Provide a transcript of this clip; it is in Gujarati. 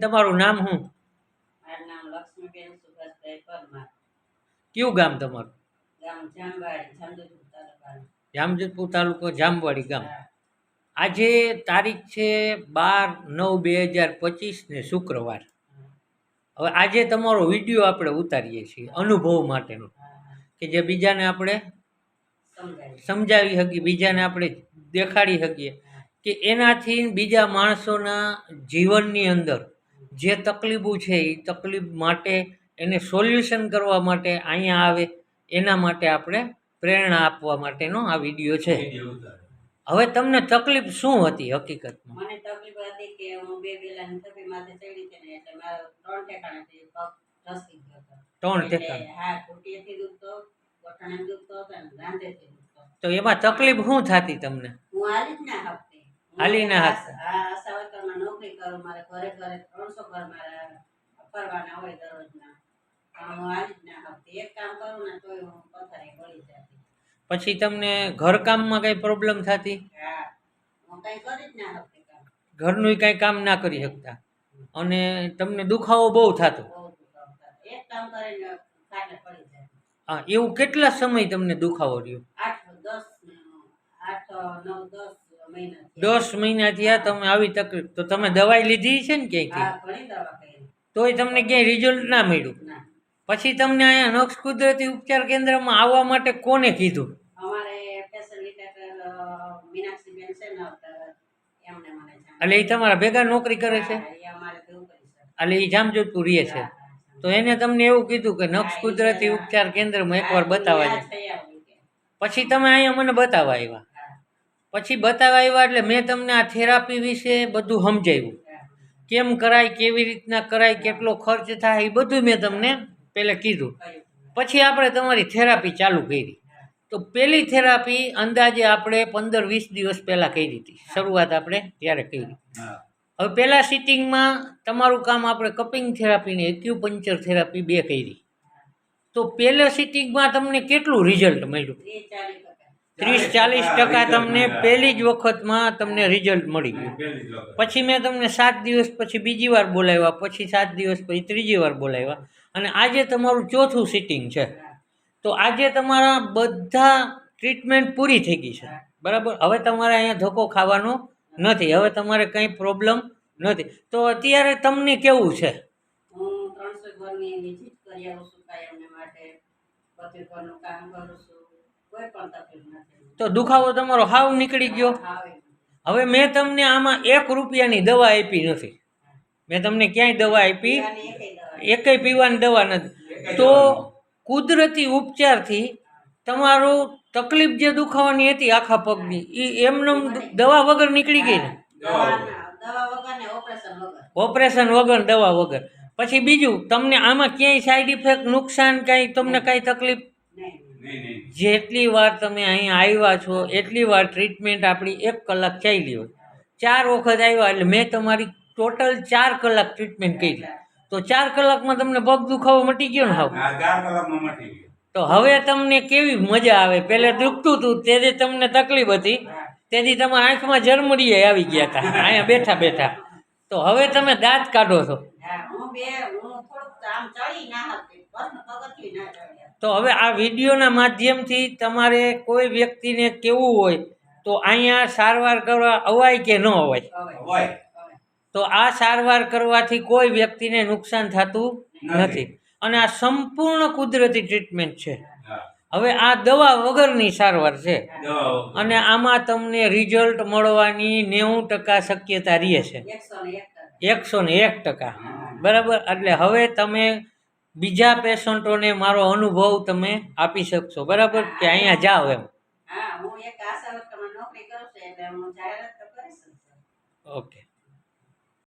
તમારું નામ શું? મારું નામ લક્ષ્મીબેન સુભાષભાઈ પરમાર. કયું ગામ તમારું? ગામ જામવાડી જામજોધપુર તાલુકાનું. જામજોધપુર તાલુકો જામવાડી ગામ. આજે તારીખ છે બાર નવ બે હજાર પચીસને શુક્રવાર. હવે આજે તમારો વીડિયો આપણે ઉતારીએ છીએ અનુભવ માટેનો. કે જે બીજાને આપણે સમજાવી. શકીએ બીજાને આપણે દેખાડી શકીએ કે એનાથી બીજા માણસોના જીવનની અંદર જે તકલીફો છે એ તકલીફ માટે એને સોલ્યુશન કરવા માટે અહીંયા આવે એના માટે આપણે પ્રેરણા આપવા માટેનો આ વીડિયો છે. હવે તમને તકલીફ શું હતી હકીકતમાં? મને તકલીફ હતી કે હું બે બેલાની થપી માથે ચડી હતી ને એટલે મારો ત્રણ ઠેકાણેથી પગ ઢસકી ગયો હતો. ત્રણ ઠેકાણે? હા ઘૂંટીએથી દુખતો ગોઠણે દુખતો અને રાંધેથી દુખતો. તો એમાં તકલીફ શું થતી તમને? હું હાલી જ ના શકતી હું હાલી ના શકતી. આ આશાવર્કરમાં નોકરી કરું મારે ઘરે ઘરે ત્રણસો ઘર મારા ફરવાના હોય દરરોજના. હું આ જ ના શકતી એક કામ કરું ને તોય હું પથારે પડી જતી. પછી તમને ઘરકામમાં કંઈ પ્રોબ્લેમ થતી? હા. હું કઈ કરી જ ના શકતી કામ. ઘરનું કાંઈ કામ ના કરી શકતા. અને તમને દુખાવો બહુ થતો. એક કામ કરીને ખાટલે પડી જાય. હા એવું કેટલા સમય તમને દુખાવો રહ્યો? આઠ દસ આઠ નવ દસ. દસ મહિના થયા તમે આવી તકલીફ. તો તમે દવાઈ લીધી છે ને કરી. તોય તમને ક્યાંય રિઝલ્ટ ના મળ્યું. પછી તમને અહીંયા નક્ષ કુદરતી ઉપચાર કેન્દ્રમાં આવવા માટે કોને કીધું? એટલે એ તમારા ભેગા નોકરી કરે છે? એટલે એ જામજોધપુર રહે છે. તો એને તમને એવું કીધું કે નક્ષ કુદરતી ઉપચાર કેન્દ્રમાં એકવાર બતાવવા જાય પછી તમે અહીંયા મને બતાવવા આવ્યા. પછી બતાવવા આવ્યા એટલે મેં તમને આ થેરાપી વિશે બધું સમજાવ્યું. કેમ કરાય કેવી રીતના કરાય કેટલો ખર્ચ થાય એ બધું મેં તમને પહેલાં કીધું. પછી આપણે તમારી થેરાપી ચાલુ કરી. તો પહેલી થેરાપી અંદાજે આપણે પંદર વીસ દિવસ પહેલાં કરી હતી. શરૂઆત આપણે ત્યારે કરી. હવે પહેલાં સિટિંગમાં તમારું કામ આપણે કપિંગ થેરાપી ને એક્યુપંચર થેરાપી બે કરી. તો પહેલા સિટિંગમાં તમને કેટલું રિઝલ્ટ મળ્યું? ત્રીસ ચાલીસ ટકા તમને પહેલી જ વખતમાં તમને રિઝલ્ટ મળી ગયું. પછી મેં તમને સાત દિવસ પછી બીજી વાર બોલાવ્યા પછી સાત દિવસ પછી ત્રીજી વાર બોલાવ્યા. અને આજે તમારું ચોથું સિટિંગ છે. તો આજે તમારા બધા ટ્રીટમેન્ટ પૂરી થઈ ગઈ છે. બરાબર? હવે તમારે અહીંયા ધક્કો ખાવાનો નથી. હવે તમારે કંઈ પ્રોબ્લેમ નથી. તો અત્યારે તમને કેવું છે? હું ત્રણસો ઘરની વિઝિટ કરી આવું છું કાયમને માટે. બધું ઘરનું કામ કરું છું. તો દુખાવો તમારો હાવ નીકળી ગયો. હવે મેં તમને આમાં એક રૂપિયાની દવા આપી નથી. મેં તમને ક્યાંય દવા આપી? એકેય પીવાની દવા નથી. તો કુદરતી ઉપચારથી તમારું તકલીફ જે દુખાવાની હતી આખા પગની એ એમને દવા વગર નીકળી ગઈ ને? ઓપરેશન વગર, દવા વગર. પછી બીજું, તમને આમાં ક્યાંય સાઈડ ઇફેક્ટ નુકસાન, કાંઈ, તમને કાંઈ તકલીફ? જેટલી વાર તમે અહીંયા આવ્યા છો એટલી વાર ટ્રીટમેન્ટ આપણી એક કલાક ચાલી હોય. ચાર વખત આવ્યા એટલે મેં તમારી ટોટલ ચાર કલાક ટ્રીટમેન્ટ કરી. તો ચાર કલાકમાં તમને પગ દુખાવો મટી ગયો ને હાવ? આ ચાર કલાકમાં મટી ગયું. તો હવે તમને કેવી મજા આવે? પહેલે દુખતું હતું તેથી તમને તકલીફ હતી. તેથી તમારા આંખમાં જરમડીએ આવી ગયા હતા અહીંયા બેઠા બેઠા. તો હવે તમે દાંત કાઢો છો. હું બે હું થોડુંક આમ ચડી ના હતી. તો હવે આ વિડીયોના માધ્યમથી તમારે કોઈ વ્યક્તિને કેવું હોય તો અહીંયા સારવાર કરવા અવાય કે ન અવાય? તો આ સારવાર કરવાથી કોઈ વ્યક્તિને નુકસાન થતું નથી. અને આ સંપૂર્ણ કુદરતી ટ્રીટમેન્ટ છે. હવે આ દવા વગરની સારવાર છે. અને આમાં તમને રિઝલ્ટ મળવાની નેવું ટકા શક્યતા રહે છે. એકસો ને એક ટકા. બરાબર? એટલે હવે તમે બીજા પેશન્ટોને મારો અનુભવ તમે આપી શકશો બરાબર? કે અહીંયા જાઓ એમ. ઓકે.